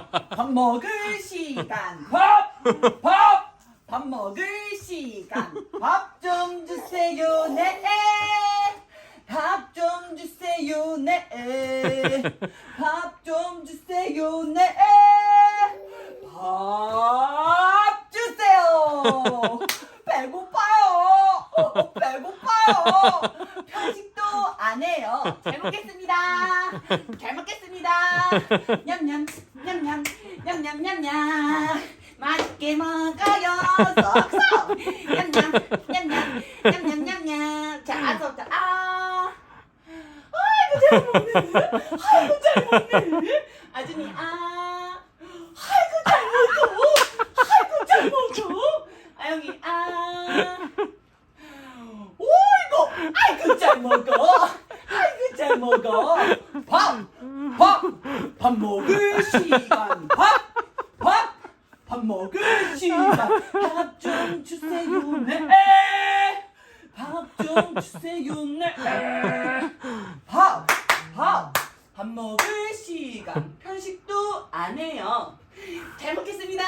밥 먹을 시간. 밥! 밥! 밥 먹을 시간. 밥 좀 주세요 네. 밥 좀 주세요 네. 밥 좀 주세요 네. 밥 주세요. 배고파요. 배고파요. 편식 도안 해요 잘 먹겠습니다 잘 먹겠습니다 냠냠 냠냠 냠냠냠냠 맛있게 먹어요 쏙쏙 냠냠 냠냠 냠냠냠냠 자 아서부터 아 아이고 잘 먹네 아이고 잘 먹네 아줌이 아 아이고 잘 먹어 아이고 잘 먹어 아영이 아 오이고 아이고 잘 먹어. 아이고 잘 먹어. 밥 밥 밥 먹을 시간. 밥 밥 밥 먹을 시간. 밥 좀 주세요 네 밥 좀 주세요 네 밥 밥 밥 먹을 시간. 편식도 안 해요. 잘 먹겠습니다.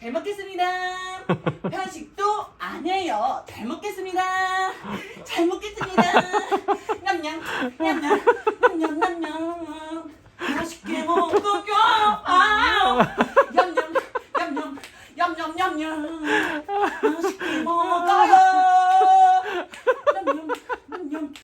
잘 먹겠습니다. 편식도 안 해요. 잘 먹겠습니다 잘 먹겠습니다. 냠냠, 냠냠, 냠냠, 냠냠. 맛있게 먹어요. 아, 냠냠, 냠냠, 냠냠, 냠냠. 맛있게 먹어요.